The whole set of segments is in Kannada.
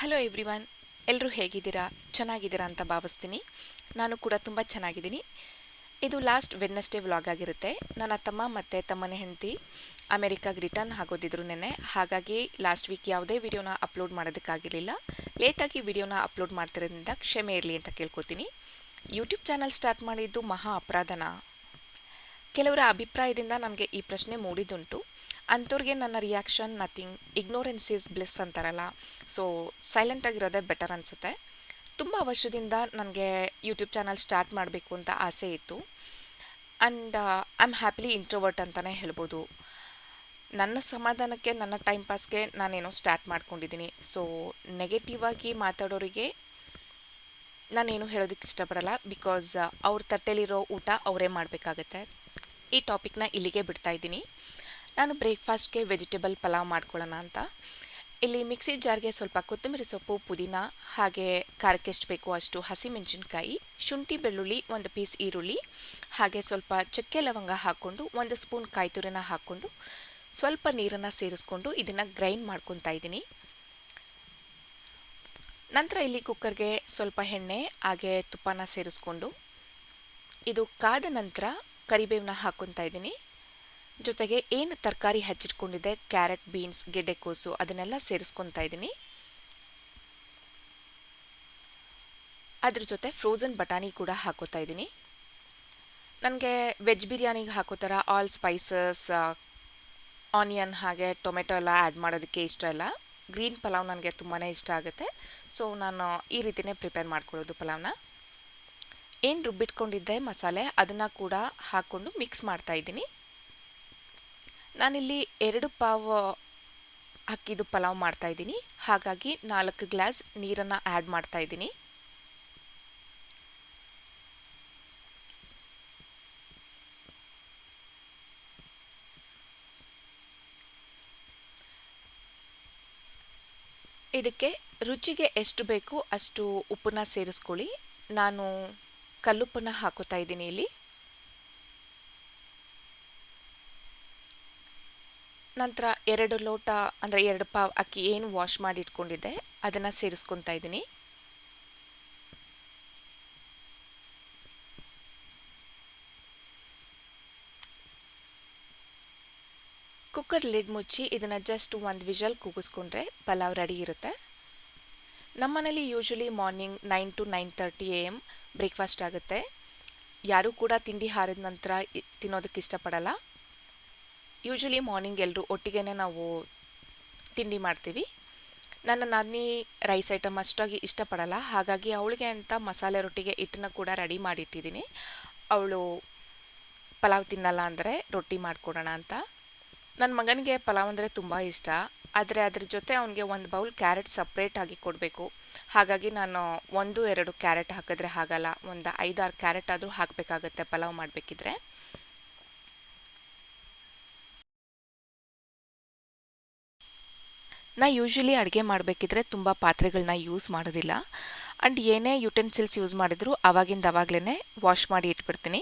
ಹಲೋ ಎವ್ರಿವನ್ ಎಲ್ಲರೂ ಹೇಗಿದ್ದೀರಾ? ಚೆನ್ನಾಗಿದ್ದೀರಾ ಅಂತ ಭಾವಿಸ್ತೀನಿ. ನಾನು ಕೂಡ ತುಂಬ ಚೆನ್ನಾಗಿದ್ದೀನಿ. ಇದು ಲಾಸ್ಟ್ ವೆಡ್ನೆಸ್ಡೇ ವ್ಲಾಗ್ ಆಗಿರುತ್ತೆ. ನನ್ನ ತಮ್ಮ ಮತ್ತು ತಮ್ಮನ ಹೆಂಡತಿ ಅಮೆರಿಕಾಗೆ ರಿಟರ್ನ್ ಆಗೋದಿದ್ರು ನೆನೆ ಹಾಗಾಗಿ ಲಾಸ್ಟ್ ವೀಕ್ ಯಾವುದೇ ವಿಡಿಯೋನ ಅಪ್ಲೋಡ್ ಮಾಡೋದಕ್ಕಾಗಿರಲಿಲ್ಲ. ಲೇಟಾಗಿ ವಿಡಿಯೋನ ಅಪ್ಲೋಡ್ ಮಾಡ್ತಿರೋದ್ರಿಂದ ಕ್ಷಮೆ ಇರಲಿ ಅಂತ ಕೇಳ್ಕೊತೀನಿ. ಯೂಟ್ಯೂಬ್ ಚಾನಲ್ ಸ್ಟಾರ್ಟ್ ಮಾಡಿದ್ದು ಮಹಾ ಅಪರಾಧನ? ಕೆಲವರ ಅಭಿಪ್ರಾಯದಿಂದ ನನಗೆ ಈ ಪ್ರಶ್ನೆ ಮೂಡಿದುಂಟು ಅಂಥವ್ರಿಗೆ ನನ್ನ reaction nothing ignorance is bliss ಅಂತಾರಲ್ಲ. ಸೊ ಸೈಲೆಂಟಾಗಿರೋದೇ ಬೆಟರ್ ಅನಿಸುತ್ತೆ. ತುಂಬ ವರ್ಷದಿಂದ ನನಗೆ ಯೂಟ್ಯೂಬ್ ಚಾನಲ್ ಸ್ಟಾರ್ಟ್ ಮಾಡಬೇಕು ಅಂತ ಆಸೆ ಇತ್ತು. And I am happily introvert ಅಂತಲೇ ಹೇಳ್ಬೋದು. ನನ್ನ ಸಮಾಧಾನಕ್ಕೆ, ನನ್ನ ಟೈಮ್ ಪಾಸ್ಗೆ ನಾನೇನೋ ಸ್ಟಾರ್ಟ್ ಮಾಡ್ಕೊಂಡಿದ್ದೀನಿ. ಸೊ ನೆಗೆಟಿವ್ ಆಗಿ ಮಾತಾಡೋರಿಗೆ ನಾನೇನು ಹೇಳೋದಕ್ಕೆ ಇಷ್ಟಪಡಲ್ಲ ಬಿಕಾಸ್ ಅವ್ರ ತಟ್ಟೆಲಿರೋ ಊಟ ಅವರೇ ಮಾಡಬೇಕಾಗತ್ತೆ. ಈ ಟಾಪಿಕ್ನ ಇಲ್ಲಿಗೆ ಬಿಡ್ತಾ ಇದ್ದೀನಿ. ನಾನು ಬ್ರೇಕ್ಫಾಸ್ಟ್ಗೆ ವೆಜಿಟೇಬಲ್ ಪಲಾವ್ ಮಾಡ್ಕೊಳ್ಳೋಣ ಅಂತ. ಇಲ್ಲಿ ಮಿಕ್ಸಿ ಜಾರ್ಗೆ ಸ್ವಲ್ಪ ಕೊತ್ತಂಬರಿ ಸೊಪ್ಪು, ಪುದೀನ, ಹಾಗೆ ಖಾರಕ್ಕೆ ಎಷ್ಟು ಬೇಕೋ ಅಷ್ಟು ಹಸಿಮೆಣಸಿನ್ಕಾಯಿ, ಶುಂಠಿ ಬೆಳ್ಳುಳ್ಳಿ, ಒಂದು ಪೀಸ್ ಈರುಳ್ಳಿ, ಹಾಗೆ ಸ್ವಲ್ಪ ಚಕ್ಕೆ ಲವಂಗ ಹಾಕ್ಕೊಂಡು, ಒಂದು ಸ್ಪೂನ್ ಕಾಯಿ ತುರಿನ ಹಾಕ್ಕೊಂಡು, ಸ್ವಲ್ಪ ನೀರನ್ನು ಸೇರಿಸ್ಕೊಂಡು ಇದನ್ನು ಗ್ರೈಂಡ್ ಮಾಡ್ಕೊತಾ ಇದ್ದೀನಿ. ನಂತರ ಇಲ್ಲಿ ಕುಕ್ಕರ್ಗೆ ಸ್ವಲ್ಪ ಎಣ್ಣೆ, ಹಾಗೆ ತುಪ್ಪನ ಸೇರಿಸ್ಕೊಂಡು, ಇದು ಕಾದ ನಂತರ ಕರಿಬೇವನ್ನ ಹಾಕ್ಕೊತಾ ಇದ್ದೀನಿ. ಜೊತೆಗೆ ಏನು ತರಕಾರಿ ಹಚ್ಚಿಟ್ಕೊಂಡಿದ್ದೆ? ಕ್ಯಾರೆಟ್, ಬೀನ್ಸ್ ಗೆಡ್ಡೆಕೋಸು ಅದನ್ನೆಲ್ಲ ಸೇರಿಸ್ಕೊತಾ ಇದ್ದೀನಿ. ಅದ್ರ ಜೊತೆ ಫ್ರೋಝನ್ ಬಟಾಣಿ ಕೂಡ ಹಾಕೋತಾ ಇದ್ದೀನಿ. ನನಗೆ ವೆಜ್ ಬಿರಿಯಾನಿಗೆ ಹಾಕೋ ಥರ ಆಲ್ ಸ್ಪೈಸಸ್ ಆನಿಯನ್ ಹಾಗೆ ಟೊಮೆಟೊ ಎಲ್ಲ ಆ್ಯಡ್ ಮಾಡೋದಕ್ಕೆ ಇಷ್ಟ ಇಲ್ಲ. ಗ್ರೀನ್ ಪಲಾವ್ ನನಗೆ ತುಂಬಾ ಇಷ್ಟ ಆಗುತ್ತೆ. ಸೊ ನಾನು ಈ ರೀತಿಯೇ ಪ್ರಿಪೇರ್ ಮಾಡ್ಕೊಳ್ಳೋದು ಪಲಾವ್ನ. ಏನು ರುಬ್ಬಿಟ್ಕೊಂಡಿದ್ದೆ ಮಸಾಲೆ ಅದನ್ನು ಕೂಡ ಹಾಕ್ಕೊಂಡು ಮಿಕ್ಸ್ ಮಾಡ್ತಾ ಇದ್ದೀನಿ. ನಾನಿಲ್ಲಿ ಎರಡು ಪಾವ್ ಅಕ್ಕಿದು ಪಲಾವ್ ಮಾಡ್ತಾ ಇದ್ದೀನಿ. ಹಾಗಾಗಿ ನಾಲ್ಕು ಗ್ಲಾಸ್ ನೀರನ್ನು ಆ್ಯಡ್ ಮಾಡ್ತಾ ಇದ್ದೀನಿ. ಇದಕ್ಕೆ ರುಚಿಗೆ ಎಷ್ಟು ಬೇಕು ಅಷ್ಟು ಉಪ್ಪನ್ನ ಸೇರಿಸ್ಕೊಳ್ಳಿ. ನಾನು ಕಲ್ಲುಪ್ಪನ್ನ ಹಾಕೋತಾ ಇದ್ದೀನಿ ಇಲ್ಲಿ. ನಂತರ ಎರಡು ಲೋಟ, ಅಂದರೆ ಎರಡು ಪಾವ್ ಅಕ್ಕಿ ಏನು ವಾಶ್ ಮಾಡಿ ಇಟ್ಕೊಂಡಿದ್ದೆ ಅದನ್ನು ಸೇರಿಸ್ಕೊತಾ ಇದ್ದೀನಿ. ಕುಕ್ಕರ್ ಲಿಡ್ ಮುಚ್ಚಿ ಇದನ್ನು ಜಸ್ಟ್ ಒಂದು ವಿಷಲ್ ಕೂಗಿಸ್ಕೊಂಡ್ರೆ ಪಲಾವ್ ರೆಡಿ ಇರುತ್ತೆ. ನಮ್ಮನೇಲಿ usually morning nine to nine thirty A M breakfast ಆಗುತ್ತೆ. ಯಾರೂ ಕೂಡ ತಿಂಡಿ ಹಾರಿದ ನಂತರ ತಿನ್ನೋದಕ್ಕೆ ಇಷ್ಟಪಡಲ್ಲ. ಯೂಶ್ವಲಿ ಮಾರ್ನಿಂಗ್ ಎಲ್ಲರೂ ಒಟ್ಟಿಗೆ ನಾವು ತಿಂಡಿ ಮಾಡ್ತೀವಿ. ನನ್ನ ನಾದಿನಿ ರೈಸ್ ಐಟಮ್ ಅಷ್ಟಾಗಿ ಇಷ್ಟಪಡಲ್ಲ. ಹಾಗಾಗಿ ಅವಳಿಗೆ ಅಂತ ಮಸಾಲೆ ರೊಟ್ಟಿಗೆ ಹಿಟ್ಟನ್ನ ಕೂಡ ರೆಡಿ ಮಾಡಿಟ್ಟಿದ್ದೀನಿ. ಅವಳು ಪಲಾವ್ ತಿನ್ನಲ್ಲ ಅಂದರೆ ರೊಟ್ಟಿ ಮಾಡಿಕೊಡೋಣ ಅಂತ. ನನ್ನ ಮಗನಿಗೆ ಪಲಾವ್ ಅಂದರೆ ತುಂಬ ಇಷ್ಟ. ಆದರೆ ಅದ್ರ ಜೊತೆ ಅವನಿಗೆ ಒಂದು ಬೌಲ್ ಕ್ಯಾರೆಟ್ ಸಪ್ರೇಟಾಗಿ ಕೊಡಬೇಕು. ಹಾಗಾಗಿ ನಾನು ಒಂದು, ಎರಡು ಕ್ಯಾರೆಟ್ ಹಾಕಿದ್ರೆ ಆಗಲ್ಲ ಒಂದು ಐದಾರು ಕ್ಯಾರೆಟ್ ಆದರೂ ಹಾಕಬೇಕಾಗತ್ತೆ ಪಲಾವ್ ಮಾಡಬೇಕಿದ್ರೆ. ನಾ ಯೂಶ್ವಲಿ ಅಡುಗೆ ಮಾಡಬೇಕಿದ್ರೆ ತುಂಬ ಪಾತ್ರೆಗಳನ್ನ ಯೂಸ್ ಮಾಡೋದಿಲ್ಲ. ಆ್ಯಂಡ್ ಏನೇ ಯುಟೆನ್ಸಿಲ್ಸ್ ಯೂಸ್ ಮಾಡಿದ್ರು ಅವಾಗಿಂದ ಅವಾಗಲೇ ವಾಶ್ ಮಾಡಿ ಇಟ್ಬಿಡ್ತೀನಿ.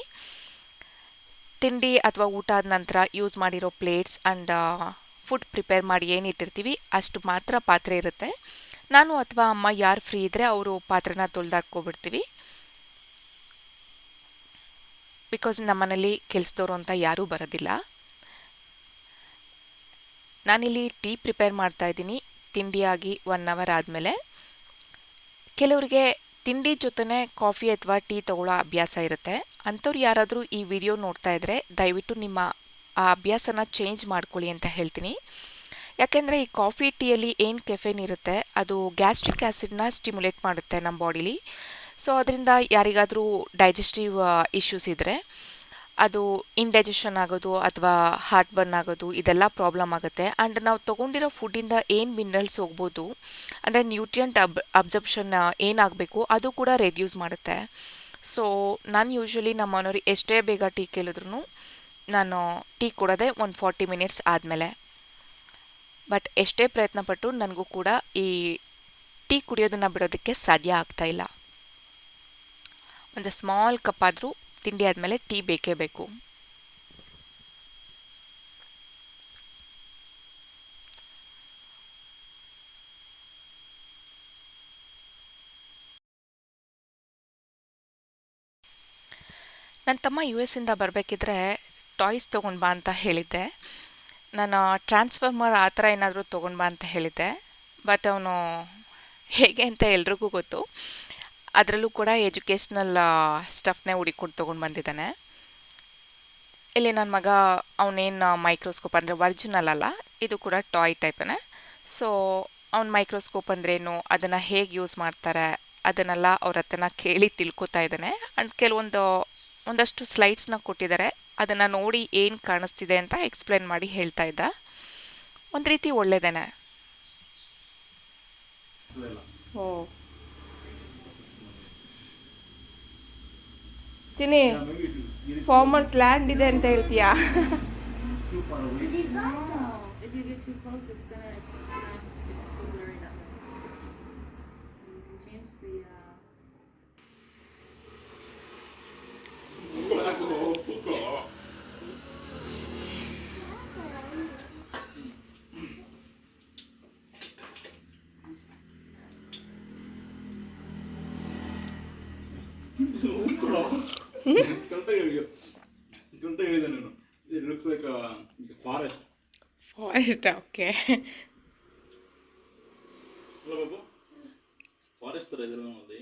ತಿಂಡಿ ಅಥವಾ ಊಟ ಆದ ನಂತರ ಯೂಸ್ ಮಾಡಿರೋ ಪ್ಲೇಟ್ಸ್ ಆ್ಯಂಡ್ ಫುಡ್ ಪ್ರಿಪೇರ್ ಮಾಡಿ ಏನು ಇಟ್ಟಿರ್ತೀವಿ ಅಷ್ಟು ಮಾತ್ರ ಪಾತ್ರೆ ಇರುತ್ತೆ. ನಾನು ಅಥವಾ ಅಮ್ಮ ಯಾರು ಫ್ರೀ ಇದ್ದರೆ ಅವರು ಪಾತ್ರೆನ ತೊಳೆದಾಡ್ಕೊಬಿಡ್ತೀವಿ. ಬಿಕಾಸ್ ನಮ್ಮನೇಲಿ ಕೆಲಸದವರು ಅಂತ ಯಾರೂ ಬರೋದಿಲ್ಲ. ನಾನಿಲ್ಲಿ ಟೀ ಪ್ರಿಪೇರ್ ಮಾಡ್ತಾ ಇದ್ದೀನಿ. ತಿಂಡಿಯಾಗಿ ಒನ್ ಅವರ್ ಆದಮೇಲೆ. ಕೆಲವರಿಗೆ ತಿಂಡಿ ಜೊತೆನೇ ಕಾಫಿ ಅಥವಾ ಟೀ ತಗೊಳ್ಳೋ ಅಭ್ಯಾಸ ಇರುತ್ತೆ. ಅಂಥವ್ರು ಯಾರಾದರೂ ಈ ವಿಡಿಯೋ ನೋಡ್ತಾ ಇದ್ದರೆ ದಯವಿಟ್ಟು ನಿಮ್ಮ ಆ ಅಭ್ಯಾಸನ ಚೇಂಜ್ ಮಾಡ್ಕೊಳ್ಳಿ ಅಂತ ಹೇಳ್ತೀನಿ. ಯಾಕೆಂದರೆ ಈ ಕಾಫಿ ಟೀಯಲ್ಲಿ ಏನು ಕೆಫೆನ್ ಇರುತ್ತೆ, ಅದು ಗ್ಯಾಸ್ಟ್ರಿಕ್ ಆ್ಯಸಿಡ್ನ ಸ್ಟಿಮ್ಯುಲೇಟ್ ಮಾಡುತ್ತೆ ನಮ್ಮ ಬಾಡಿಲಿ ಸೊ ಅದರಿಂದ ಯಾರಿಗಾದರೂ ಡೈಜೆಸ್ಟಿವ್ ಇಶ್ಯೂಸ್ ಇದ್ದರೆ ಅದು ಇಂಡೈಜೆಷನ್ ಆಗೋದು ಅಥವಾ ಹಾರ್ಟ್ ಬರ್ನ್ ಆಗೋದು ಇದೆಲ್ಲ ಪ್ರಾಬ್ಲಮ್ ಆಗುತ್ತೆ. ಆ್ಯಂಡ್ ನಾವು ತೊಗೊಂಡಿರೋ ಫುಡ್ಡಿಂದ ಏನು ಮಿನರಲ್ಸ್ ಹೋಗ್ಬೋದು, ಅಂದರೆ ನ್ಯೂಟ್ರಿಯಂಟ್ ಅಬ್ ಅಬ್ಸರ್ಪ್ಷನ್ ಏನಾಗಬೇಕು ಅದು ಕೂಡ ರೆಡ್ಯೂಸ್ ಮಾಡುತ್ತೆ. ಸೊ ನಾನು ಯೂಶ್ವಲಿ ನಮ್ಮ ಮನೋರಿ ಎಷ್ಟೇ ಬೇಗ ಟೀ ಕೇಳಿದ್ರು ನಾನು ಟೀ ಕೊಡೋದೆ ಒಂದು ಫಾರ್ಟಿ ಮಿನಿಟ್ಸ್ ಆದಮೇಲೆ. ಬಟ್ ಎಷ್ಟೇ ಪ್ರಯತ್ನಪಟ್ಟು ನನಗೂ ಕೂಡ ಈ ಟೀ ಕುಡಿಯೋದನ್ನು ಬಿಡೋದಕ್ಕೆ ಸಾಧ್ಯ ಆಗ್ತಾಯಿಲ್ಲ ಒಂದು ಸ್ಮಾಲ್ ಕಪ್ ಆದರೂ ತಿಂಡಿ ಆದಮೇಲೆ ಟೀ ಬೇಕೇ ಬೇಕು. ನನ್ನ ತಮ್ಮ ಯು ಎಸ್ ಇಂದ ಬರಬೇಕಿದ್ರೆ ಟಾಯ್ಸ್ ತೊಗೊಂಡು ಬಾ ಅಂತ ಹೇಳಿದ್ದೆ. ನಾನು ಟ್ರಾನ್ಸ್ಫಾರ್ಮರ್ ಆ ಥರ ಏನಾದರೂ ತೊಗೊಂಡು ಬಾ ಅಂತ ಹೇಳಿದ್ದೆ. ಬಟ್ ಅವನು ಹೇಗೆ ಅಂತ ಎಲ್ರಿಗೂ ಗೊತ್ತು. ಅದರಲ್ಲೂ ಕೂಡ ಎಜುಕೇಷ್ನಲ್ ಸ್ಟಫ್ನೇ ಹುಡುಕೊಂಡು ತೊಗೊಂಡು ಬಂದಿದ್ದಾನೆ. ಇಲ್ಲಿ ನನ್ನ ಮಗ, ಅವನೇನು ಮೈಕ್ರೋಸ್ಕೋಪ್ ಅಂದರೆ ಒರಿಜಿನಲ್ ಅಲ್ಲ, ಇದು ಕೂಡ ಟಾಯ್ ಟೈಪನೇ ಸೊ ಅವ್ನ ಮೈಕ್ರೋಸ್ಕೋಪ್ ಅಂದ್ರೇನು ಅದನ್ನು ಹೇಗೆ ಯೂಸ್ ಮಾಡ್ತಾರೆ, ಅದನ್ನೆಲ್ಲ ಅವ್ರ ಹತ್ರನ ಕೇಳಿ ತಿಳ್ಕೊತಾ ಇದ್ದಾನೆ. ಆ್ಯಂಡ್ ಕೆಲವೊಂದು, ಒಂದಷ್ಟು ಸ್ಲೈಡ್ಸ್ನ ಕೊಟ್ಟಿದ್ದಾರೆ, ಅದನ್ನು ನೋಡಿ ಏನು ಕಾಣಿಸ್ತಿದೆ ಅಂತ ಎಕ್ಸ್ಪ್ಲೇನ್ ಮಾಡಿ ಹೇಳ್ತಾ ಇದ್ದ. ಒಂದು ರೀತಿ ಒಳ್ಳೆಯದೇನೆ ಓ. ಚಿನಿ ಫಾರ್ಮರ್ಸ್ ಲ್ಯಾಂಡ್ ಇದೆ ಅಂತ ಹೇಳ್ತೀಯಾ? ಹೇಳಿದೆ ನಾನು. It looks like forest forest okay ಅಲ್ಲ ಬಾಬು ಫಾರೆಸ್ಟ್ ಥರ ಇದೆಲ್ಲ ನೋಡಿ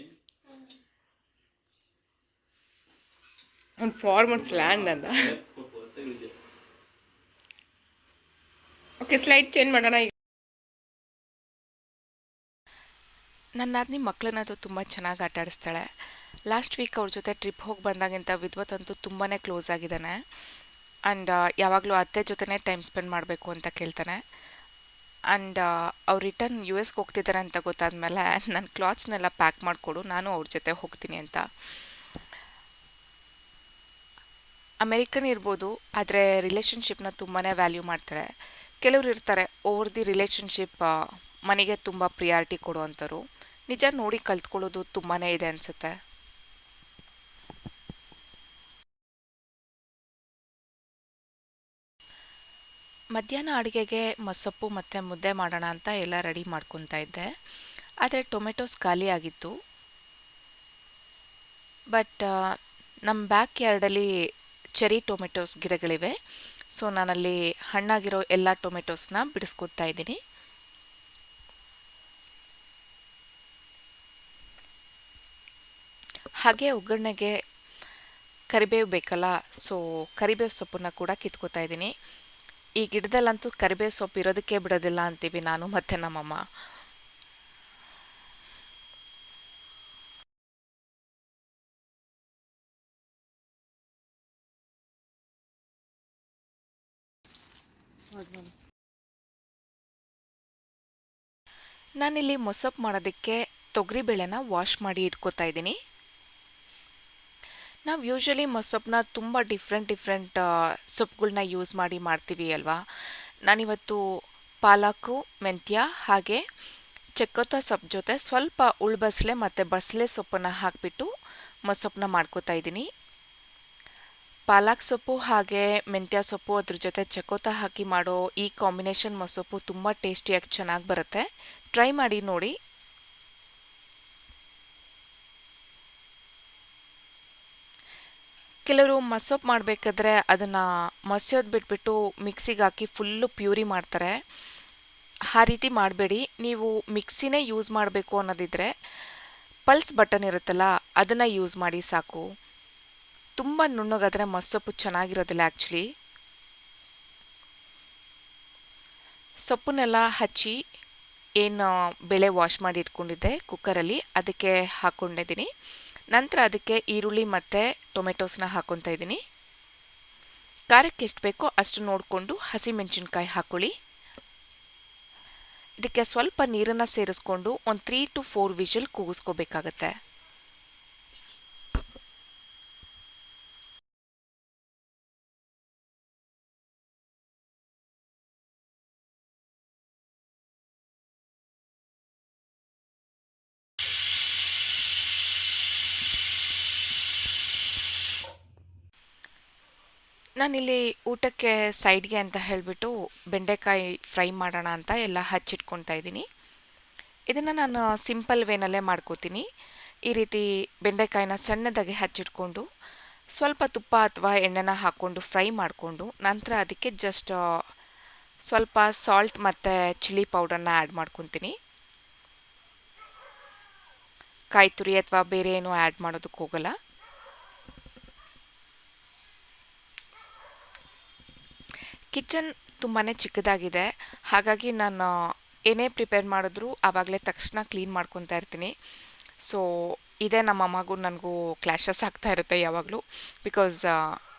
ಒಂದು ಫಾರ್ಮರ್ಸ್ ಲ್ಯಾಂಡ್ ಅಂತ ಓಕೆ ಸ್ಲೈಡ್ ಚೇಂಜ್ ಮಾಡೋಣ ಈಗ. ನನ್ನ ಆದ್ನಿ ಮಕ್ಕಳನ್ನ ಅದು ತುಂಬ ಚೆನ್ನಾಗಿ ಆಟ ಆಡಿಸ್ತಾಳೆ ಲಾಸ್ಟ್ ವೀಕ್ ಅವ್ರ ಜೊತೆ ಟ್ರಿಪ್ ಹೋಗಿ ಬಂದಾಗಿಂತ ವಿದ್ವತ್ ಅಂತೂ ತುಂಬಾ ಕ್ಲೋಸ್ ಆಗಿದ್ದಾನೆ ಆ್ಯಂಡ್ ಯಾವಾಗಲೂ ಅತ್ತೆ ಜೊತೆನೇ ಟೈಮ್ ಸ್ಪೆಂಡ್ ಮಾಡಬೇಕು ಅಂತ ಕೇಳ್ತಾನೆ. ಆ್ಯಂಡ್ ಅವ್ರು ರಿಟರ್ನ್ ಯು ಎಸ್ಗೆ ಹೋಗ್ತಿದ್ದಾರೆ ಅಂತ ಗೊತ್ತಾದ್ಮೇಲೆ ನನ್ನ ಕ್ಲಾತ್ಸ್ನೆಲ್ಲ ಪ್ಯಾಕ್ ಮಾಡಿಕೊಡು, ನಾನು ಅವ್ರ ಜೊತೆ ಹೋಗ್ತೀನಿ ಅಂತ. ಅಮೆರಿಕನ್ ಇರ್ಬೋದು, ಆದರೆ ರಿಲೇಷನ್ಶಿಪ್ನ ತುಂಬಾ ವ್ಯಾಲ್ಯೂ ಮಾಡ್ತಾರೆ. ಕೆಲವ್ರು ಇರ್ತಾರೆ ಓವರ್ ದಿ ರಿಲೇಷನ್ಶಿಪ್ ಮನೆಗೆ ತುಂಬ ಪ್ರಿಯಾರಿಟಿ ಕೊಡುವಂಥವ್ರು ನಿಜ ನೋಡಿ ಕಲ್ತ್ಕೊಳ್ಳೋದು ತುಂಬಾ ಇದೆ ಅನಿಸುತ್ತೆ. ಮಧ್ಯಾಹ್ನ ಅಡುಗೆಗೆ ಮಸೊಪ್ಪು ಮತ್ತು ಮುದ್ದೆ ಮಾಡೋಣ ಅಂತ ಎಲ್ಲ ರೆಡಿ ಮಾಡ್ಕೊತಾ ಇದ್ದೆ. ಆದರೆ ಟೊಮೆಟೊಸ್ ಖಾಲಿ ಆಗಿತ್ತು. ಬಟ್ ನಮ್ಮ ಬ್ಯಾಕ್ ಯಾರ್ಡಲ್ಲಿ ಚೆರಿ ಟೊಮೆಟೊಸ್ ಗಿಡಗಳಿವೆ. ಸೊ ನಾನಲ್ಲಿ ಹಣ್ಣಾಗಿರೋ ಎಲ್ಲ ಟೊಮೆಟೊಸ್ನ ಬಿಡಿಸ್ಕೊತಾ ಇದ್ದೀನಿ. ಹಾಗೆ ಒಗ್ಗರಣೆಗೆ ಕರಿಬೇವು ಬೇಕಲ್ಲ, ಸೊ ಕರಿಬೇವು ಸೊಪ್ಪನ್ನ ಕೂಡ ಕಿತ್ಕೋತಾ ಇದ್ದೀನಿ. ಈ ಗಿಡದಲ್ಲಂತೂ ಕರಿಬೇವು ಸೊಪ್ಪು ಇರೋದಕ್ಕೆ ಬಿಡೋದಿಲ್ಲ ಅಂತೀವಿ ನಾನು ಮತ್ತು ನಮ್ಮಮ್ಮ. ನಾನಿಲ್ಲಿ ಮೊಸಪ್ಪು ಮಾಡೋದಕ್ಕೆ ತೊಗರಿಬೇಳೆನ ವಾಶ್ ಮಾಡಿ ಇಟ್ಕೋತಾ ಇದ್ದೀನಿ. ನಾವು ಯೂಶ್ವಲಿ ಮೊಸಪ್ಪನ್ನ ತುಂಬ ಡಿಫ್ರೆಂಟ್ ಡಿಫ್ರೆಂಟ್ ಸೊಪ್ಪುಗಳನ್ನ ಯೂಸ್ ಮಾಡಿ ಮಾಡ್ತೀವಿ ಅಲ್ವಾ? ನಾನಿವತ್ತು ಪಾಲಕು, ಮೆಂತ್ಯ ಹಾಗೆ ಚಕ್ಕೊತ್ತ ಸೊಪ್ಪು ಜೊತೆ ಸ್ವಲ್ಪ ಉಳ್ಬಸ್ಲೆ ಮತ್ತು ಬಸಳೆ ಸೊಪ್ಪನ್ನು ಹಾಕಿಬಿಟ್ಟು ಮೊಸಪ್ಪನ್ನ ಮಾಡ್ಕೋತಾ ಇದ್ದೀನಿ. ಪಾಲಕ್ ಸೊಪ್ಪು ಹಾಗೆ ಮೆಂತ್ಯ ಸೊಪ್ಪು ಅದ್ರ ಜೊತೆ ಚಕೋತ ಹಾಕಿ ಮಾಡೋ ಈ ಕಾಂಬಿನೇಷನ್ ಮೊಸೊಪ್ಪು ತುಂಬ ಟೇಸ್ಟಿಯಾಗಿ ಚೆನ್ನಾಗಿ ಬರುತ್ತೆ. ಟ್ರೈ ಮಾಡಿ ನೋಡಿ. ಕೆಲವರು ಮಸೋಪ್ ಮಾಡಬೇಕಾದ್ರೆ ಅದನ್ನು ಮಸಿಯೋದು ಬಿಟ್ಬಿಟ್ಟು ಮಿಕ್ಸಿಗೆ ಹಾಕಿ ಫುಲ್ಲು ಪ್ಯೂರಿ ಮಾಡ್ತಾರೆ. ಆ ರೀತಿ ಮಾಡಬೇಡಿ. ನೀವು ಮಿಕ್ಸಿನೇ ಯೂಸ್ ಮಾಡಬೇಕು ಅನ್ನೋದಿದ್ರೆ ಪಲ್ಸ್ ಬಟನ್ ಇರುತ್ತಲ್ಲ, ಅದನ್ನು ಯೂಸ್ ಮಾಡಿ ಸಾಕು. ತುಂಬ ನುಣ್ಣಗಾದರೆ ಮಸೊಪ್ಪು ಚೆನ್ನಾಗಿರೋದಿಲ್ಲ ಆ್ಯಕ್ಚುಲಿ ಸೊಪ್ಪನ್ನೆಲ್ಲ ಹಚ್ಚಿ ಏನು, ಬೆಳೆ ವಾಶ್ ಮಾಡಿ ಇಟ್ಕೊಂಡಿದ್ದೆ ಕುಕ್ಕರಲ್ಲಿ. ಅದಕ್ಕೆ ಹಾಕ್ಕೊಂಡಿದ್ದೀನಿ. ನಂತರ ಅದಕ್ಕೆ ಈರುಳ್ಳಿ ಮತ್ತು ಟೊಮೆಟೊಸ್ನ ಹಾಕ್ಕೊತಾ ಇದ್ದೀನಿ. ಖಾರಕ್ಕೆ ಎಷ್ಟು ಬೇಕೋ ಅಷ್ಟು ನೋಡಿಕೊಂಡು ಹಸಿಮೆಣಸಿನ್ಕಾಯಿ ಹಾಕ್ಕೊಳ್ಳಿ ಇದಕ್ಕೆ ಸ್ವಲ್ಪ ನೀರನ್ನು ಸೇರಿಸ್ಕೊಂಡು ಒಂದು ತ್ರೀ ಟು ಫೋರ್ ವಿಷಲ್ ಕೂಗಿಸ್ಕೋಬೇಕಾಗತ್ತೆ. ನಾನಿಲ್ಲಿ ಊಟಕ್ಕೆ ಸೈಡ್ಗೆ ಅಂತ ಹೇಳಿಬಿಟ್ಟು ಬೆಂಡೆಕಾಯಿ ಫ್ರೈ ಮಾಡೋಣ ಅಂತ ಎಲ್ಲ ಹಚ್ಚಿಟ್ಕೊತಾ ಇದ್ದೀನಿ. ಇದನ್ನು ನಾನು ಸಿಂಪಲ್ ವೇನಲ್ಲೇ ಮಾಡ್ಕೋತೀನಿ. ಈ ರೀತಿ ಬೆಂಡೆಕಾಯಿನ ಸಣ್ಣದಾಗಿ ಹಚ್ಚಿಟ್ಕೊಂಡು ಸ್ವಲ್ಪ ತುಪ್ಪ ಅಥವಾ ಎಣ್ಣೆನ ಹಾಕ್ಕೊಂಡು ಫ್ರೈ ಮಾಡಿಕೊಂಡು ನಂತರ ಅದಕ್ಕೆ ಜಸ್ಟ್ ಸ್ವಲ್ಪ ಸಾಲ್ಟ್ ಮತ್ತು ಚಿಲ್ಲಿ ಪೌಡರ್ನ ಆ್ಯಡ್ ಮಾಡ್ಕೊತೀನಿ. ಕಾಯಿ ತುರಿ ಅಥವಾ ಬೇರೆ ಏನೂ ಆ್ಯಡ್ ಮಾಡೋದಕ್ಕೆ ಹೋಗಲ್ಲ. ಕಿಚನ್ ತುಂಬಾ ಚಿಕ್ಕದಾಗಿದೆ. ಹಾಗಾಗಿ ನಾನು ಏನೇ ಪ್ರಿಪೇರ್ ಮಾಡಿದ್ರು ಆವಾಗಲೇ ತಕ್ಷಣ ಕ್ಲೀನ್ ಮಾಡ್ಕೊತಾ ಇರ್ತೀನಿ. ಸೊ ಇದೇ ನಮ್ಮ ಅಮ್ಮಗೂ ನನಗೂ ಕ್ಲ್ಯಾಶಸ್ ಆಗ್ತಾ ಇರುತ್ತೆ ಯಾವಾಗಲೂ. ಬಿಕಾಸ್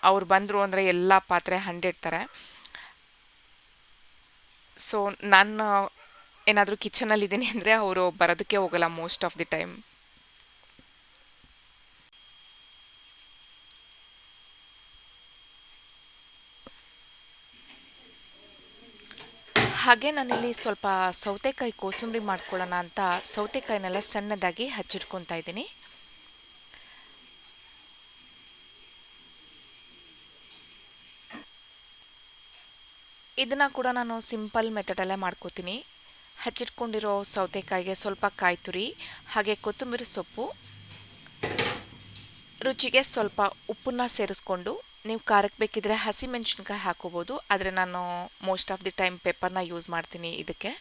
ಅವ್ರು ಬಂದರು ಅಂದರೆ ಎಲ್ಲ ಪಾತ್ರೆ ಹಂಡಿಡ್ತಾರೆ. ಸೊ ನಾನು ಏನಾದರೂ ಕಿಚನಲ್ಲಿದ್ದೀನಿ ಅಂದರೆ ಅವರು ಬರೋದಕ್ಕೆ ಹೋಗಲ್ಲ ಮೋಸ್ಟ್ ಆಫ್ ದಿ ಟೈಮ್ ಹಾಗೆ ನಾನಿಲ್ಲಿ ಸ್ವಲ್ಪ ಸೌತೆಕಾಯಿ ಕೋಸಂಬರಿ ಮಾಡ್ಕೊಳ್ಳೋಣ ಅಂತ ಸೌತೆಕಾಯಿನೆಲ್ಲ ಸಣ್ಣದಾಗಿ ಹಚ್ಚಿಟ್ಕೊತಾ ಇದ್ದೀನಿ. ಇದನ್ನು ಕೂಡ ನಾನು ಸಿಂಪಲ್ ಮೆಥಡಲ್ಲೇ ಮಾಡ್ಕೋತೀನಿ. ಹಚ್ಚಿಟ್ಕೊಂಡಿರೋ ಸೌತೆಕಾಯಿಗೆ ಸ್ವಲ್ಪ ಕಾಯಿ ತುರಿ, ಹಾಗೆ ಕೊತ್ತಂಬರಿ ಸೊಪ್ಪು, ರುಚಿಗೆ ಸ್ವಲ್ಪ ಉಪ್ಪನ್ನ ಸೇರಿಸ್ಕೊಂಡು ನೀವು ಖಾರಕ್ಕೆ ಬೇಕಿದ್ರೆ ಹಸಿ ಮೆಣಸಿನ್ಕಾಯಿ ಹಾಕೋಬೋದು, ಆದರೆ ನಾನು ಮೋಸ್ಟ್ ಆಫ್ ದಿ ಟೈಮ್ ಪೆಪ್ಪರ್ನ ಯೂಸ್ ಮಾಡ್ತೀನಿ ಇದಕ್ಕೆ.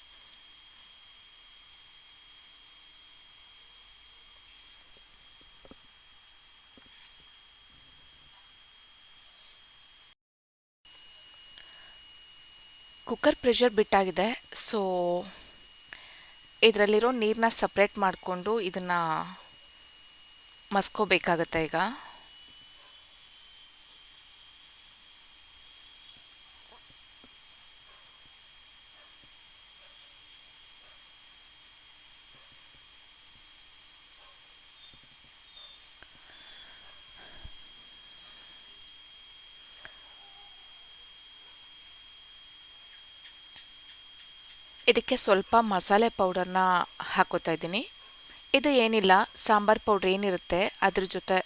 ಕುಕ್ಕರ್ ಪ್ರೆಷರ್ ಬಿಟ್ಟಾಗಿದೆ ಸೊ ಇದರಲ್ಲಿರೋ ನೀರನ್ನ ಸಪ್ರೇಟ್ ಮಾಡಿಕೊಂಡು ಇದನ್ನು ಮಸ್ಕೋಬೇಕಾಗತ್ತೆ ಈಗ. ಇದಕ್ಕೆ ಸ್ವಲ್ಪ ಮಸಾಲೆ ಪೌಡರ್ನ ಹಾಕೋತಾ ಇದ್ದೀನಿ. ಇದು ಏನಿಲ್ಲ, ಸಾಂಬಾರ್ ಪೌಡ್ರ್ ಏನಿರುತ್ತೆ, ಅದ್ರ ಜೊತೆ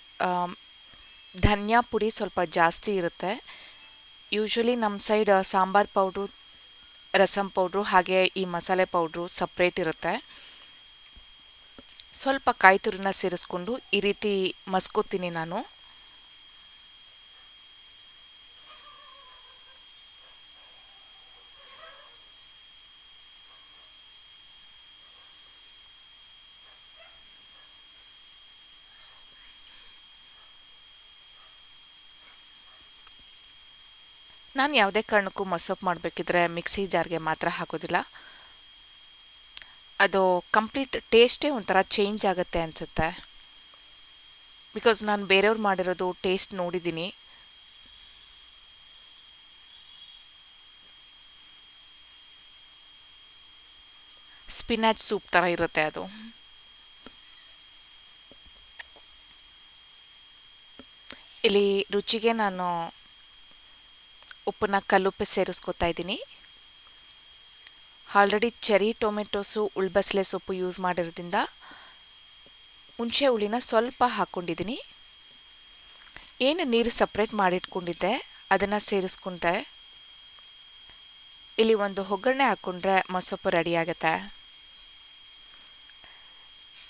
ಧನಿಯಾ ಪುಡಿ ಸ್ವಲ್ಪ ಜಾಸ್ತಿ ಇರುತ್ತೆ. ಯೂಶ್ವಲಿ ನಮ್ಮ side sambar powder rasam powder ಹಾಗೆ ಈ ಮಸಾಲೆ ಪೌಡ್ರು ಸಪ್ರೇಟ್ ಇರುತ್ತೆ. ಸ್ವಲ್ಪ ಕಾಯಿ ತುರಿನ ಸೇರಿಸ್ಕೊಂಡು ಈ ರೀತಿ ಮಸ್ಕೋತೀನಿ ನಾನು. ನಾನು ಯಾವುದೇ ಕಾರಣಕ್ಕೂ ಮಸೊಪ್ಪು ಮಾಡಬೇಕಿದ್ರೆ ಮಿಕ್ಸಿ ಜಾರ್ಗೆ ಮಾತ್ರ ಹಾಕೋದಿಲ್ಲ. ಅದು ಕಂಪ್ಲೀಟ್ ಟೇಸ್ಟೇ ಒಂಥರ ಚೇಂಜ್ ಆಗುತ್ತೆ ಅನಿಸುತ್ತೆ. ಬಿಕಾಸ್ ನಾನು ಬೇರೆಯವ್ರು ಮಾಡಿರೋದು ಟೇಸ್ಟ್ ನೋಡಿದ್ದೀನಿ. ಸ್ಪಿನಾಚ್ ಸೂಪ್ ಥರ ಇರುತ್ತೆ ಅದು. ಇಲ್ಲಿ ರುಚಿಗೆ ನಾನು ಉಪ್ಪನ್ನ ಕಲ್ಲುಪ್ಪು ಸೇರಿಸ್ಕೊತಾ ಇದ್ದೀನಿ. ಆಲ್ರೆಡಿ ಚೆರಿ ಟೊಮೆಟೊಸು ಉಳ್ಬಸ್ಲೆ ಸೊಪ್ಪು ಯೂಸ್ ಮಾಡಿರೋದ್ರಿಂದ ಹುಣಸೆ ಹುಳಿನ ಸ್ವಲ್ಪ ಹಾಕ್ಕೊಂಡಿದ್ದೀನಿ ಏನು ನೀರು ಸಪ್ರೇಟ್ ಮಾಡಿಟ್ಕೊಂಡಿದ್ದೆ, ಅದನ್ನು ಸೇರಿಸ್ಕೊಂಡೆ. ಇಲ್ಲಿ ಒಂದು ಒಗ್ಗರಣೆ ಹಾಕ್ಕೊಂಡ್ರೆ ಮೊಸೊಪ್ಪು ರೆಡಿ ಆಗುತ್ತೆ.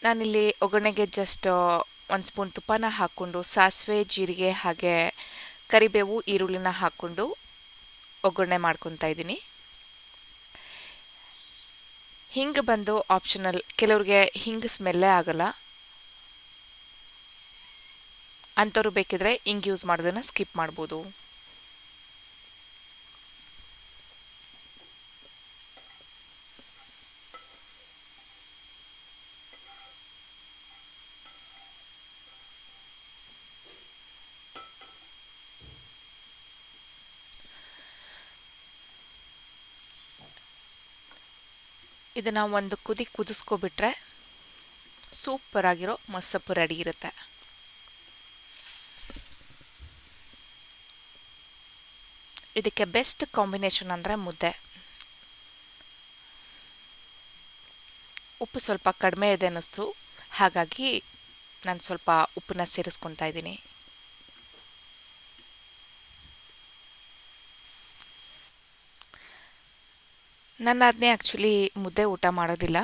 ನಾನಿಲ್ಲಿ ಒಗ್ಗರಣೆಗೆ ಜಸ್ಟ್ ಒಂದು ಸ್ಪೂನ್ ತುಪ್ಪನ ಹಾಕ್ಕೊಂಡು ಸಾಸಿವೆ, ಜೀರಿಗೆ ಹಾಗೆ ಕರಿಬೇವು, ಈರುಳ್ಳಿನ ಹಾಕ್ಕೊಂಡು ಒಗ್ಗರಣೆ ಮಾಡ್ಕೊತಾ ಇದ್ದೀನಿ. ಹಿಂಗೆ ಬಂದು ಆಪ್ಷನಲ್ ಕೆಲವ್ರಿಗೆ ಹಿಂಗೆ ಸ್ಮೆಲ್ಲೇ ಆಗಲ್ಲ. ಅಂಥವ್ರು ಬೇಕಿದ್ರೆ ಹಿಂಗೆ ಯೂಸ್ ಮಾಡೋದನ್ನು ಸ್ಕಿಪ್ ಮಾಡ್ಬೋದು. ಇದನ್ನು ಒಂದು ಕುದಿ ಕುದಿಸ್ಕೊಬಿಟ್ರೆ ಸೂಪರ್ ಆಗಿರೋ ಮೊಸಪ್ಪು ರೆಡಿ ಇರುತ್ತೆ. ಇದಕ್ಕೆ ಬೆಸ್ಟ್ ಕಾಂಬಿನೇಷನ್ ಅಂದರೆ ಮುದ್ದೆ. ಉಪ್ಪು ಸ್ವಲ್ಪ ಕಡಿಮೆ ಇದೆ ಅನ್ನಿಸ್ತು. ಹಾಗಾಗಿ ನಾನು ಸ್ವಲ್ಪ ಉಪ್ಪನ್ನ ಸೇರಿಸ್ಕೊತಾ ಇದ್ದೀನಿ. ನನ್ನ ಅದನ್ನೇ ಆ್ಯಕ್ಚುಲಿ ಮುದ್ದೆ ಊಟ ಮಾಡೋದಿಲ್ಲ.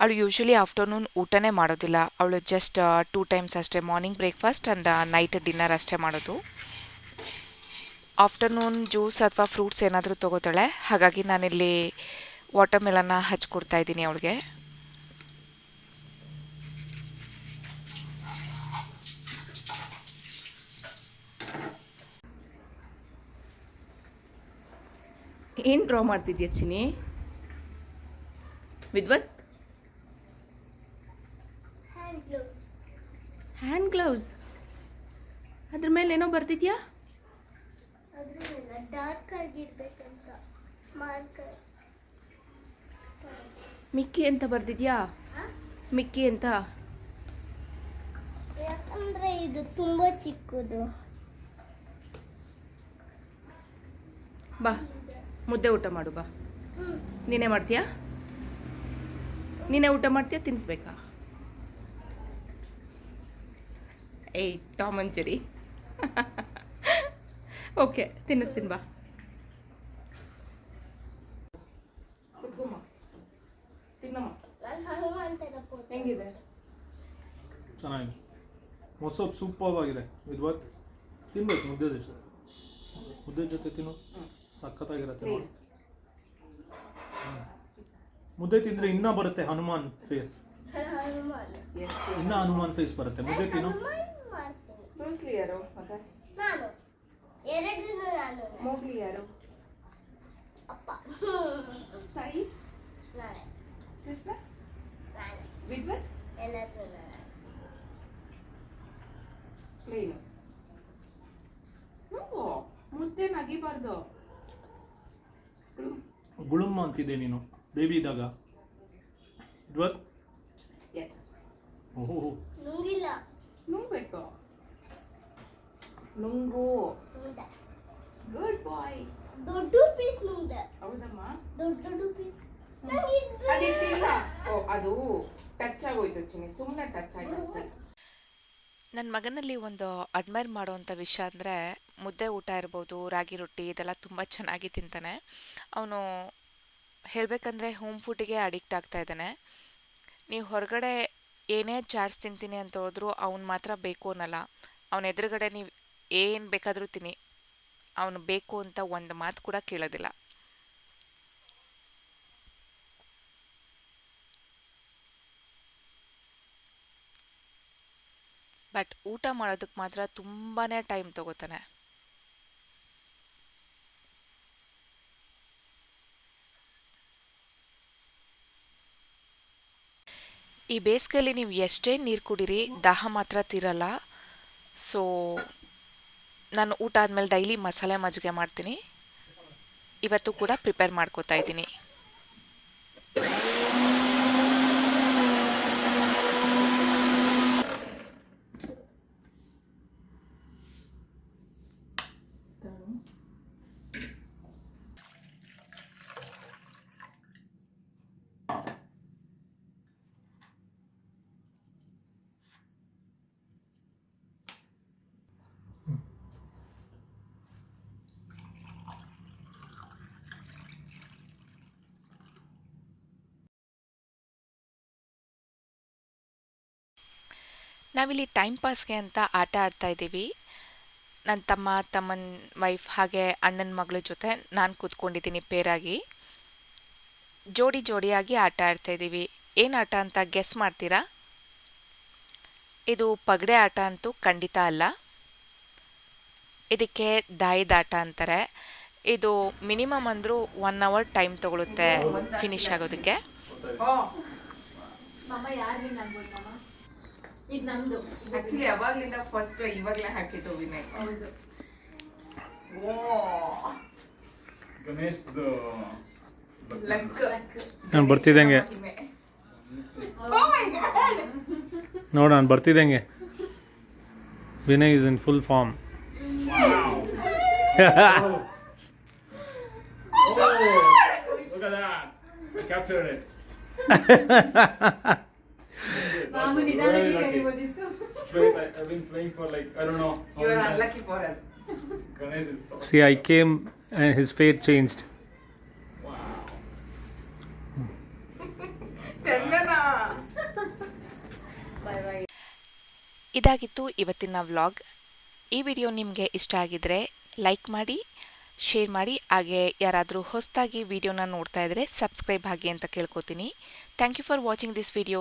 ಅವಳು ಯೂಶ್ವಲಿ ಆಫ್ಟರ್ನೂನ್ ಊಟನೇ ಮಾಡೋದಿಲ್ಲ. ಅವಳು ಜಸ್ಟ್ ಟೂ ಟೈಮ್ಸ್ ಅಷ್ಟೇ morning breakfast and night dinner ಅಷ್ಟೇ ಮಾಡೋದು. ಆಫ್ಟರ್ನೂನ್ ಜ್ಯೂಸ್ ಅಥವಾ ಫ್ರೂಟ್ಸ್ ಏನಾದರೂ ತೊಗೋತಾಳೆ. ಹಾಗಾಗಿ ನಾನಿಲ್ಲಿ ವಾಟರ್ ಮೆಲನ್ನ ಹಚ್ಕೊಡ್ತಾ ಇದ್ದೀನಿ ಅವಳಿಗೆ. ಏನು ಡ್ರಾ ಮಾಡ್ತಿದ್ಯಾ ಚಿನಿ ವಿದ್ವತ್? ಹ್ಯಾಂಡ್ ಗ್ಲೌಸ್ ಅದ್ರ ಮೇಲೆ ಏನೋ ಬರ್ತಿದ್ಯಾ? ಡಾರ್ಕ್ ಆಗಿರ್ಬೇಕಂತ. ಮಾರ್ಕರ್ ಮಿಕ್ಕಿ ಅಂತ ಬರ್ದಿದ್ಯಾ ಮಿಕ್ಕಿ ಅಂತ? ಯಾಕಂದ್ರೆ ಇದು ತುಂಬಾ ಚಿಕ್ಕದು. ಬಾ. ಮುದ್ದೆ ಊಟ ಮಾಡು ಬಾ. ನೀನೆ ಮಾಡ್ತೀಯಾ? ನೀನೆ ಊಟ ಮಾಡ್ತೀಯಾ? ತಿನ್ನಿಸ್ಬೇಕಾ ಏಯ್ ಟಾಮ್ ಅಂಡ್ ಜೆರಿ ಓಕೆ ತಿನ್ನಿಸ್ತೀನಿ ಬಾ ಹೆಂಗಿದೆ? ಚೆನ್ನಾಗಿದೆ ಮೊಸಪ್ ಸೂಪರ್ ಆಗಿದೆ. ಇದು ತಿನ್ಬೇಕು ಮುದ್ದೆ ಜೊತೆ. ಮುದ್ದೆ ಜೊತೆ ತಿನ್ನು. ಸಖತ್ತಾಗಿರುತ್ತೆ ಮುದ್ದೆ ತಿಂದ್ರೆ ಇನ್ನೂ ಬರುತ್ತೆ ಹನುಮಾನ್ ಫೇಸ್ ಹನುಮಾನ್. ಇನ್ನ ಹನುಮಾನ್ ಫೇಸ್ ಬರುತ್ತೆ. ಮುದ್ದೆ ತಿನ್ನು. ಬ್ರೂಸ್ಲಿ ಯಾರು ಮತ್ತೆ? ನಾನು. ಎರಡೂ ನಾನು. ಮೋಗ್ಲಿ ಯಾರು? ಅಪ್ಪ. ಸಾಯಿ ನಾನೇ. ಕೃಷ್ಣ? ನಾನೇ. ವಿದ್ವತ್? ಎಲ್ಲರೂ ಪ್ಲೇನು ಮುದ್ದೆ ನಗಿಬಾರ್ದು. ಗುಳುಮ್ಮ ಅಂತಿದ್ದೆ ನೀನು ಬೇಬಿ ಇದ್ದಾಗ. ಎಸ್ ಓಹೋ. ನುಂಗಿಲ್ಲ. ನುಂಗ್ಬೇಕು. ನುಂಗು. ಗುಡ್ ಬಾಯ್ ದೊಡ್ಡ ಪೀಸ್ ನುಂಗ್ದೆ. ಹೌದಮ್ಮ. ದೊಡ್ಡ ದೊಡ್ಡ ಪೀಸ್ ಅದಿಟ್ಟಿಲ್ಲ ಓ ಅದು ಟಚ್ ಆಗೋಯ್ತು ಚಿನ್ನಿ. ಸುಮ್ಮನೆ ಟಚ್ ಆಯ್ತು ಅಷ್ಟೇ. ನನ್ನ ಮಗನಲ್ಲಿ ಒಂದು ಅಡ್ಮೈರ್ ಮಾಡುವಂಥ ವಿಷಯ ಅಂದರೆ ಮುದ್ದೆ ಊಟ ಇರ್ಬೋದು, ರಾಗಿ ರೊಟ್ಟಿ ಇದೆಲ್ಲ ತುಂಬ ಚೆನ್ನಾಗಿ ತಿಂತಾನೆ. ಅವನು ಹೇಳಬೇಕಂದ್ರೆ ಹೋಮ್ ಫುಡ್ಗೆ ಅಡಿಕ್ಟ್ ಆಗ್ತಾ ಇದ್ದಾನೆ. ನೀವು ಹೊರಗಡೆ ಏನೇ ಚಾಟ್ಸ್ ತಿಂತೀನಿ ಅಂತ ಹೋದರೂ ಅವ್ನು ಮಾತ್ರ ಬೇಕು ಅನ್ನಲ್ಲ. ಅವನ ಎದುರುಗಡೆ ನೀವು ಏನು ಬೇಕಾದರೂ ತಿನ್ನಿ. ಅವನು ಬೇಕು ಅಂತ ಒಂದು ಮಾತು ಕೂಡ ಕೇಳೋದಿಲ್ಲ. ಬಟ್ ಊಟ ಮಾಡೋದಕ್ಕೆ ಮಾತ್ರ ತುಂಬಾ ಟೈಮ್ ತಗೋತಾನೆ. ಈ ಬೇಸಿಗೆಯಲ್ಲಿ ನೀವು ಎಷ್ಟೇ ನೀರು ಕುಡೀರಿ, ದಾಹ ಮಾತ್ರ ತೀರಲ್ಲ. ಸೊ ನಾನು ಊಟ ಆದಮೇಲೆ ಡೈಲಿ ಮಸಾಲೆ ಮಜ್ಜಿಗೆ ಮಾಡ್ತೀನಿ. ಇವತ್ತು ಕೂಡ ಪ್ರಿಪೇರ್ ಮಾಡ್ಕೋತಾ ಇದ್ದೀನಿ. ನಾವಿಲ್ಲಿ ಟೈಮ್ ಪಾಸ್ಗೆ ಅಂತ ಆಟ ಆಡ್ತಾ ಇದ್ದೀವಿ. ನನ್ನ ತಮ್ಮ, ತಮ್ಮನ ವೈಫ್ ಹಾಗೆ ಅಣ್ಣನ ಮಗಳ ಜೊತೆ ನಾನು ಕೂತ್ಕೊಂಡಿದ್ದೀನಿ ಪೇರಾಗಿ. ಜೋಡಿ ಜೋಡಿಯಾಗಿ ಆಟ ಆಡ್ತಾ ಇದ್ದೀವಿ. ಏನು ಆಟ ಅಂತ ಗೆಸ್ ಮಾಡ್ತೀರಾ? ಇದು ಪಗಡೆ ಆಟ ಅಂತೂ ಖಂಡಿತ ಅಲ್ಲ. ಇದಕ್ಕೆ ದಾಯಿದಾಟ ಅಂತಾರೆ. ಇದು ಮಿನಿಮಮ್ ಅಂದರೂ ಒನ್ ಅವರ್ ಟೈಮ್ ತಗೊಳುತ್ತೆ ಫಿನಿಶ್ ಆಗೋದಕ್ಕೆ. ಇದು ನಮ್ದು ಆಕ್ಚುಲಿ ಅವಾಗ್ಲಿಂದ ಫಸ್ಟ್ ಇವಾಗಲೇ ಹಾಕಿದ್ದು ವಿನಯ್ ಹೌದು ಗಣೇಶ್ ಲಕ್ ನಾನು ಬರ್ತಿದ್ದಂಗೆ ನೋಡ ನಾನು ಬರ್ತಿದ್ದಂಗೆ Vinay is in full form Look at that! Captured it. ಮಾಮು ನಿಧಾನಕ್ಕೆ. ಕರಿಬೋದಿತ್ತು Straight, I, I've been playing for like I don't know. how you are many times. Unlucky for us Ganesh is so- See, I came and his fate changed. ಇದಾಗಿತ್ತು ಇವತ್ತಿನ ವ್ಲಾಗ್ ಈ ವಿಡಿಯೋ ನಿಮಗೆ ಇಷ್ಟ ಆಗಿದ್ರೆ ಲೈಕ್ ಮಾಡಿ ಶೇರ್ ಮಾಡಿ ಹಾಗೆ ಯಾರಾದರೂ ಹೊಸದಾಗಿ ವಿಡಿಯೋನ ನೋಡ್ತಾ ಇದ್ದರೆ ಸಬ್ಸ್ಕ್ರೈಬ್ ಆಗಿ ಅಂತ ಕೇಳ್ಕೊತೀನಿ thank you for watching this video